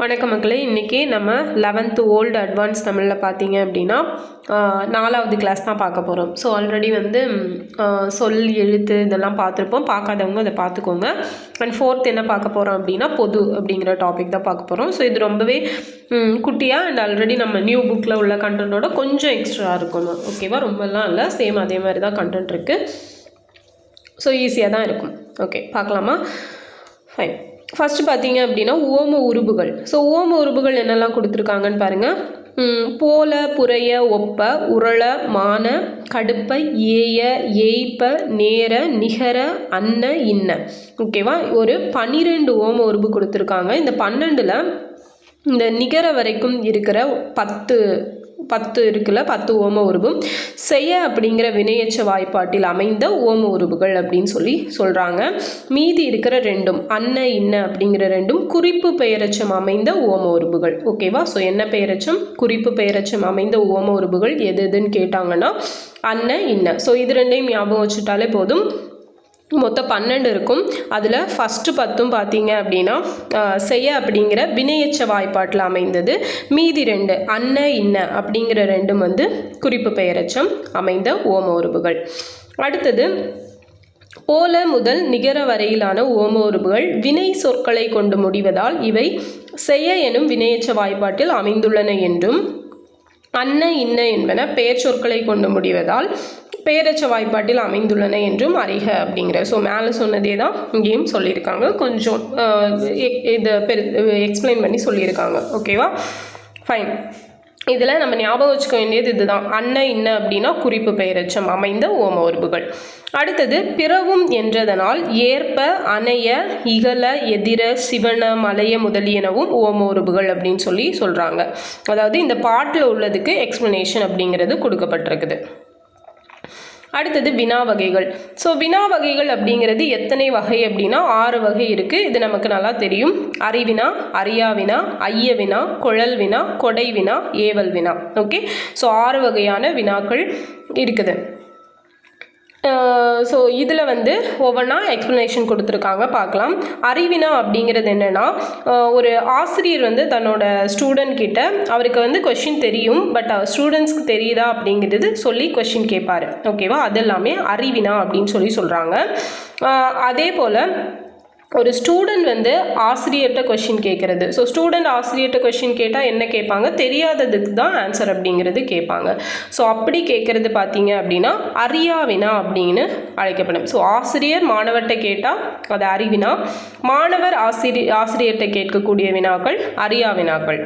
வணக்கம் மக்களே இன்றைக்கி நம்ம லெவன்த்து ஓல்டு அட்வான்ஸ் தமிழில் பார்த்தீங்க அப்படின்னா நாலாவது கிளாஸ் தான் பார்க்க போகிறோம் ஸோ ஆல்ரெடி வந்து சொல் எழுத்து இதெல்லாம் பார்த்துருப்போம். பார்க்காதவங்க அதை பார்த்துக்கோங்க. அண்ட் ஃபோர்த் என்ன பார்க்க போகிறோம் அப்படின்னா பொது அப்படிங்கிற டாபிக் தான் பார்க்க போகிறோம் ஸோ இது ரொம்பவே குட்டியாக அண்ட் ஆல்ரெடி நம்ம நியூ புக்கில் உள்ள கண்டென்ட்டோட கொஞ்சம் எக்ஸ்ட்ரா இருக்கணும் ஓகேவா ரொம்பலாம் இல்லை. சேம் அதே மாதிரி தான் கண்டென்ட் இருக்குது ஸோ ஈஸியாக தான் இருக்கும். ஓகே பார்க்கலாமா? ஃபைன் ஃபஸ்ட்டு பார்த்தீங்க அப்படின்னா ஓம உருபுகள் ஸோ ஓம உருபுகள் என்னெல்லாம் கொடுத்துருக்காங்கன்னு பாருங்கள் போல புரைய ஒப்ப உரள மான கடுப்ப ஏய ஏய்ப்ப நேர நிகர அன்ன இன்ன. ஓகேவா ஒரு பன்னிரெண்டு ஓம உருபு கொடுத்துருக்காங்க. இந்த பன்னெண்டில் இந்த நிகர வரைக்கும் இருக்கிற பத்து பத்து இருக்குல்ல பத்து ஓம உருபும் செய்ய அப்படிங்கிற வினையச்ச வாய்ப்பாட்டில் அமைந்த ஓம உருபுகள் அப்படின்னு சொல்லி சொல்கிறாங்க மீதி இருக்கிற ரெண்டும் அன்ன இன்ன அப்படிங்கிற ரெண்டும் குறிப்பு பெயரச்சம் அமைந்த ஓம உருபுகள். ஓகேவா ஸோ என்ன பெயரச்சம்? குறிப்பு பெயரச்சம் அமைந்த ஓம உருபுகள் எது எதுன்னு கேட்டாங்கன்னா அன்ன இன்ன. ஸோ இது ரெண்டையும் ஞாபகம் வச்சுட்டாலே போதும். மொத்தம் பன்னெண்டு இருக்கும். அதில் ஃபஸ்ட்டு பத்தும் பார்த்தீங்க அப்படின்னா செய்ய அப்படிங்கிற வினையச்ச வாய்ப்பாட்டில் அமைந்தது. மீதி ரெண்டு அன்ன இன்ன அப்படிங்கிற ரெண்டும் வந்து குறிப்பு பெயரச்சம் அமைந்த ஓம உருபுகள் அடுத்தது போல முதல் நிகர வரையிலான ஓம உருபுகள் வினை சொற்களை கொண்டு முடிவதால் இவை செய்ய எனும் வினையச்ச வாய்ப்பாட்டில் அமைந்துள்ளன என்றும் அன்ன இன்ன என்பன பெயர் சொற்களை கொண்டு முடிவதால் பேரச்ச வாய்ப்பாட்டில் அமைந்துள்ளன என்றும் அறிக அப்படிங்கிற. ஸோ மேலே சொன்னதே தான் இங்கேயும் சொல்லியிருக்காங்க. கொஞ்சம் இதை பெரு எக்ஸ்பிளைன் பண்ணி சொல்லியிருக்காங்க. ஓகேவா ஃபைன் இதில் நம்ம ஞாபகம் வச்சுக்க வேண்டியது இதுதான். அன்ன இன்ன அப்படின்னா குறிப்பு பெயரச்சம் அமைந்த ஓம உறுப்புகள். அடுத்தது பிறவும் என்றதனால் ஏற்ப அணைய இகல எதிர சிவன மலைய முதலியனவும் ஓம உறுப்புகள் அப்படின்னு சொல்லி சொல்கிறாங்க அதாவது இந்த பாட்டில் உள்ளதுக்கு எக்ஸ்ப்ளனேஷன் அப்படிங்கிறது கொடுக்கப்பட்டிருக்குது. அடுத்தது வினா வகைகள். ஸோ வினா வகைகள் அப்படிங்கிறது எத்தனை வகை அப்படின்னா ஆறு வகை இருக்குது இது நமக்கு நல்லா தெரியும். அறிவினா அரியா வினா ஐய வினா குழல் வினா கொடை வினா ஏவல் வினா. ஓகே ஸோ ஆறு வகையான வினாக்கள் இருக்குது. ஸோ இதில் வந்து ஒவ்வொன்றா எக்ஸ்ப்ளனேஷன் கொடுத்துருக்காங்க பார்க்கலாம். அறிவினா அப்படிங்கிறது என்னென்னா ஒரு ஆசிரியர் வந்து தன்னோட ஸ்டூடெண்ட் கிட்ட அவருக்கு வந்து கொஷின் தெரியும் பட் ஸ்டூடெண்ட்ஸ்க்கு தெரியுதா அப்படிங்கிறது சொல்லி கொஷின் கேட்பார். ஓகேவா அது எல்லாமே அறிவினா அப்படின்னு சொல்லி சொல்கிறாங்க அதே போல் ஒரு ஸ்டூடெண்ட் வந்து ஆசிரியர்கிட்ட கொஷின் கேட்குறது ஸோ ஸ்டூடெண்ட் ஆசிரியர்கிட்ட கொஷின் கேட்டால் என்ன கேட்பாங்க? தெரியாததுக்கு தான் ஆன்சர் அப்படிங்கிறது கேட்பாங்க. ஸோ அப்படி கேட்குறது பார்த்தீங்க அப்படின்னா அறியாவினா அப்படின்னு அழைக்கப்படும். ஸோ ஆசிரியர் மாணவர்கிட்ட கேட்டால் அது அறிவினா மாணவர் ஆசிரியர் ஆசிரியர்கிட்ட கேட்கக்கூடிய வினாக்கள் அறியா வினாக்கள்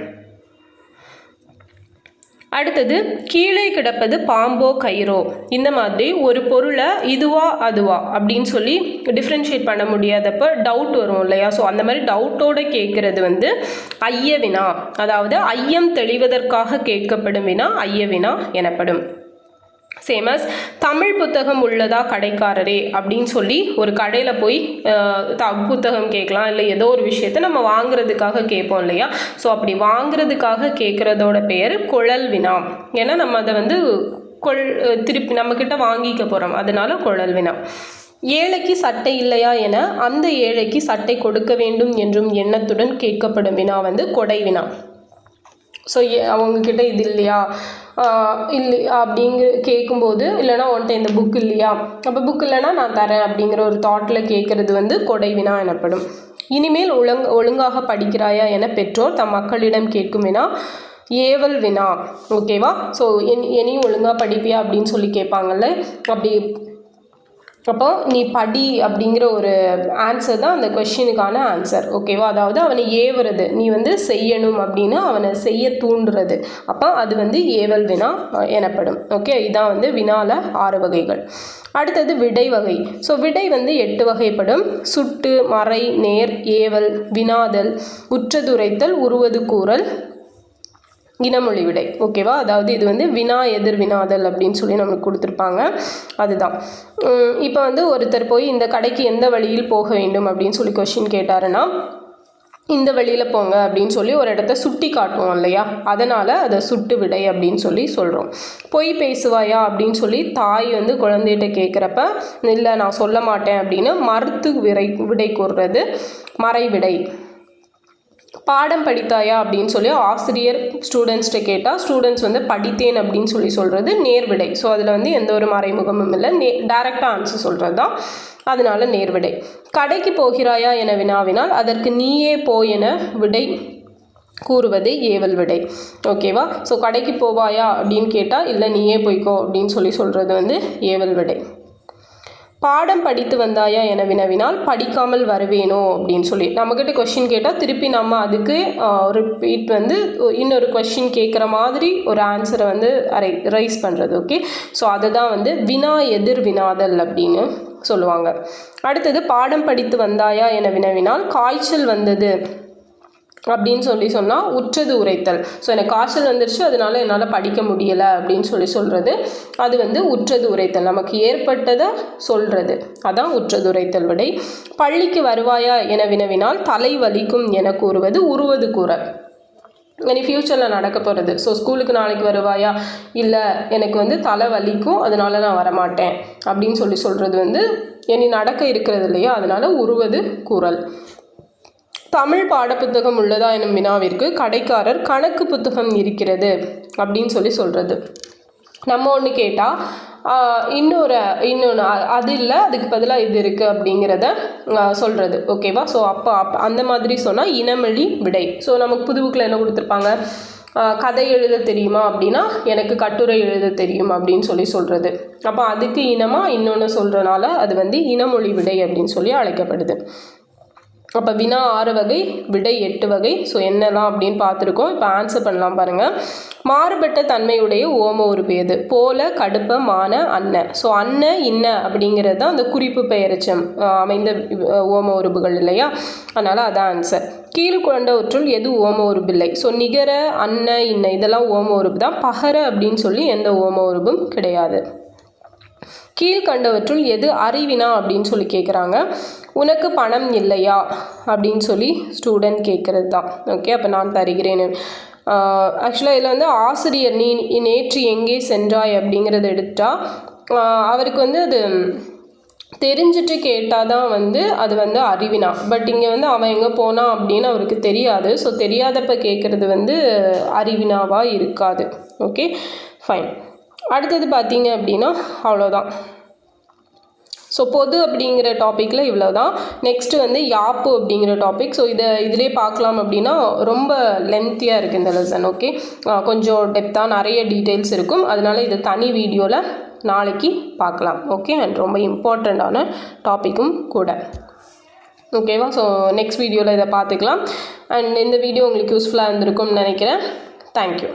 அடுத்தது கீழே கிடப்பது பாம்போ கயிறோ. இந்த மாதிரி ஒரு பொருளை இதுவா அதுவா அப்படின்னு சொல்லி டிஃப்ரென்ஷியேட் பண்ண முடியாதப்ப டவுட் வரும் இல்லையா? ஸோ அந்த மாதிரி டவுட்டோட கேட்குறது வந்து ஐய வினா அதாவது ஐயம் தெளிவதற்காக கேட்கப்படும் வினா ஐய வினா எனப்படும். சேமஸ் தமிழ் புத்தகம் உள்ளதா கடைக்காரரே? அப்படின்னு சொல்லி ஒரு கடையில் போய் த புத்தகம் கேட்கலாம். இல்லை ஏதோ ஒரு விஷயத்த நம்ம வாங்குறதுக்காக கேட்போம் இல்லையா? ஸோ அப்படி வாங்குறதுக்காக கேட்குறதோட பெயர் குழல் வினா. ஏன்னா நம்ம அதை வந்து கொள் திருப்பி நம்மக்கிட்ட வாங்கிக்க போகிறோம் அதனால குழல் வினா. ஏழைக்கு சட்டை இல்லையா? என அந்த ஏழைக்கு சட்டை கொடுக்க வேண்டும் என்றும் எண்ணத்துடன் கேட்கப்படும் வினா வந்து கொடை வினா. ஸோ அவங்கக்கிட்ட இது இல்லையா? இல்லை அப்படிங்கிற கேட்கும்போது இல்லைனா உன்ட்ட இந்த புக் இல்லையா? அப்போ புக் இல்லைனா நான் தரேன் அப்படிங்கிற ஒரு தாட்டில் கேட்குறது வந்து கொடை வினா எனப்படும். இனிமேல் ஒழுங் ஒழுங்காக படிக்கிறாயா என பெற்றோர் தம் மக்களிடம் கேட்கும் வினா ஏவல் வினா. ஓகேவா ஸோ என் இனியும் ஒழுங்காக படிப்பியா அப்படின்னு சொல்லி கேட்பாங்கல்ல? அப்படி அப்போ நீ படி அப்படிங்கிற ஒரு ஆன்சர் தான் அந்த கொஷினுக்கான ஆன்சர் ஓகேவா அதாவது அவனை ஏவுறது நீ வந்து செய்யணும் அப்படின்னு அவனை செய்ய தூண்டுறது. அப்போ அது வந்து ஏவல் வினா எனப்படும் ஓகே இதான் வந்து வினால ஆறு வகைகள். அடுத்தது விடை வகை. ஸோ விடை வந்து எட்டு வகைப்படும். சுட்டு மறை நேர் ஏவல் வினாதல் உற்றதுரைத்தல் உருவது கூறல் இனமொழி விடை ஓகேவா அதாவது இது வந்து வினா எதிர் வினாதல் அப்படின்னு சொல்லி நம்மளுக்கு கொடுத்துருப்பாங்க. அதுதான். இப்போ வந்து ஒருத்தர் போய் இந்த கடைக்கு எந்த வழியில் போக வேண்டும் அப்படின்னு சொல்லி கொஷின் கேட்டாருன்னா இந்த வழியில் போங்க அப்படின்னு சொல்லி ஒரு இடத்த சுட்டி காட்டுவோம் இல்லையா? அதனால் அதை சுட்டு விடை அப்படின்னு சொல்லி சொல்கிறோம் பொய் பேசுவாயா அப்படின்னு சொல்லி தாய் வந்து குழந்தைகிட்ட கேட்குறப்ப இல்லை நான் சொல்ல மாட்டேன் அப்படின்னு மறுத்து விடை விடை கூறுறது மறை விடை பாடம் படித்தாயா அப்படின்னு சொல்லி ஆசிரியர் ஸ்டூடெண்ட்ஸ்கிட்ட கேட்டால் ஸ்டூடெண்ட்ஸ் வந்து படித்தேன் அப்படின்னு சொல்லி சொல்கிறது நேர்விடை. ஸோ அதில் வந்து எந்த ஒரு மறைமுகமும் இல்லை. நே டேரெக்டாக ஆன்சர் சொல்கிறது தான் அதனால நேர்விடை. கடைக்கு போகிறாயா என வினாவினால் அதற்கு நீயே போ என விடை கூறுவது ஏவல் விடை. ஓகேவா ஸோ கடைக்கு போவாயா அப்படின்னு கேட்டால் இல்லை நீயே போய்க்கோ அப்படின்னு சொல்லி சொல்கிறது வந்து ஏவல் விடை. பாடம் படித்து வந்தாயா என வினவினால் படிக்காமல் வருவேனோ? அப்படின்னு சொல்லி. நம்மக்கிட்ட கொஷின் கேட்டால் திருப்பி நம்ம அதுக்கு ரிப்பீட் வந்து இன்னொரு கொஷின் கேட்குற மாதிரி ஒரு ஆன்சரை வந்து அரை ரைஸ் பண்ணுறது ஓகே ஸோ அதை தான் வந்து வினா எதிர் வினாதல் அப்படின்னு சொல்லுவாங்க. அடுத்தது பாடம் படித்து வந்தாயா என வினவினால் காய்ச்சல் வந்தது. அப்படின்னு சொல்லி சொன்னால் உற்றது உரைத்தல். ஸோ எனக்கு காய்ச்சல் வந்துருச்சு அதனால என்னால் படிக்க முடியலை அப்படின்னு சொல்லி சொல்கிறது அது வந்து உற்றது உரைத்தல். நமக்கு ஏற்பட்டதை சொல்கிறது அதான் உற்றது உரைத்தல் விடை. பள்ளிக்கு வருவாயா என வினவினால் தலை வலிக்கும் என கூறுவது உருவது கூற. இனி ஃப்யூச்சரில் நடக்க போகிறது ஸோ ஸ்கூலுக்கு நாளைக்கு வருவாயா? இல்லை எனக்கு வந்து தலை வலிக்கும் அதனால நான் வரமாட்டேன் அப்படின்னு சொல்லி சொல்கிறது வந்து இனி நடக்க இருக்கிறது இல்லையா? அதனால் உருவது குரல் தமிழ் பாடப்புத்தகம் உள்ளதா எனும் வினாவிற்கு கடைக்காரர் கணக்கு புத்தகம் இருக்கிறது அப்படின்னு சொல்லி சொல்கிறது நம்ம ஒன்று கேட்டால் இன்னொரு இன்னொன்று அது இல்லை அதுக்கு பதிலாக இது இருக்குது அப்படிங்கிறத சொல்கிறது ஓகேவா ஸோ அப்போ அப் அந்த மாதிரி சொன்னால் இனமொழி விடை. ஸோ நமக்கு புதுவுக்கில் என்ன கொடுத்துருப்பாங்க? கதை எழுத தெரியுமா அப்படின்னா எனக்கு கட்டுரை எழுத தெரியும் அப்படின்னு சொல்லி சொல்கிறது அப்போ அதுக்கு இனமாக இன்னொன்று சொல்கிறனால அது வந்து இனமொழி விடை அப்படின்னு சொல்லி அழைக்கப்படுது. அப்போ வினா ஆறு வகை விடை எட்டு வகை. ஸோ என்னலாம் அப்படின்னு பார்த்துருக்கோம். இப்போ ஆன்சர் பண்ணலாம் பாருங்கள் மாறுபட்ட தன்மையுடைய ஓம உறுப்பு எது? போல கடுப்ப மான அன்ன. ஸோ அன்ன இன்ன அப்படிங்கிறது தான் அந்த குறிப்பு பெயரச்சம் அமைந்த ஓம உறுப்புகள் இல்லையா? அதனால் அதான் ஆன்சர் கீழ்கொண்டவற்றுள் எது ஓம உறுப்பு இல்லை ஸோ நிகர அன்ன இன்ன இதெல்லாம் ஓம உறுப்பு தான். பகர அப்படின்னு சொல்லி எந்த ஓம உறுப்பும் கிடையாது. கீழ்கண்டவற்றுள் எது அறிவினா அப்படின்னு சொல்லி கேட்குறாங்க உனக்கு பணம் இல்லையா? அப்படின்னு சொல்லி ஸ்டூடெண்ட் கேட்குறது தான் ஓகே அப்போ நான் தருகிறேன் ஆக்சுவலாக இதில் வந்து ஆசிரியர் நீ நேற்று எங்கே சென்றாய் அப்படிங்கிறத எடுத்தால் அவருக்கு வந்து அது தெரிஞ்சுட்டு கேட்டால் தான் வந்து அது வந்து அறிவினா. பட் இங்கே வந்து அவன் எங்கே போனான் அப்படின்னு அவருக்கு தெரியாது. ஸோ தெரியாதப்ப கேட்குறது வந்து அறிவினாவாக இருக்காது. ஓகே ஃபைன் அடுத்தது பார்த்தீங்க அப்படின்னா அவ்வளோதான். ஸோ பொது அப்படிங்கிற டாப்பிக்கில் இவ்வளோ தான் நெக்ஸ்ட்டு வந்து யாப்பு அப்படிங்கிற டாபிக் ஸோ இதை இதிலே பார்க்கலாம் அப்படின்னா ரொம்ப லென்த்தியாக இருக்குது இந்த லெசன் ஓகே கொஞ்சம் டெப்த்தாக நிறைய டீட்டெயில்ஸ் இருக்கும். அதனால் இது தனி வீடியோவில் நாளைக்கு பார்க்கலாம் ஓகே அண்ட் ரொம்ப இம்பார்ட்டண்ட்டான டாப்பிக்கும் கூட. ஓகேவா ஸோ நெக்ஸ்ட் வீடியோவில் இதை பார்த்துக்கலாம். அண்ட் இந்த வீடியோ உங்களுக்கு யூஸ்ஃபுல்லாக இருந்திருக்கும்னு நினைக்கிறேன். தேங்க்யூ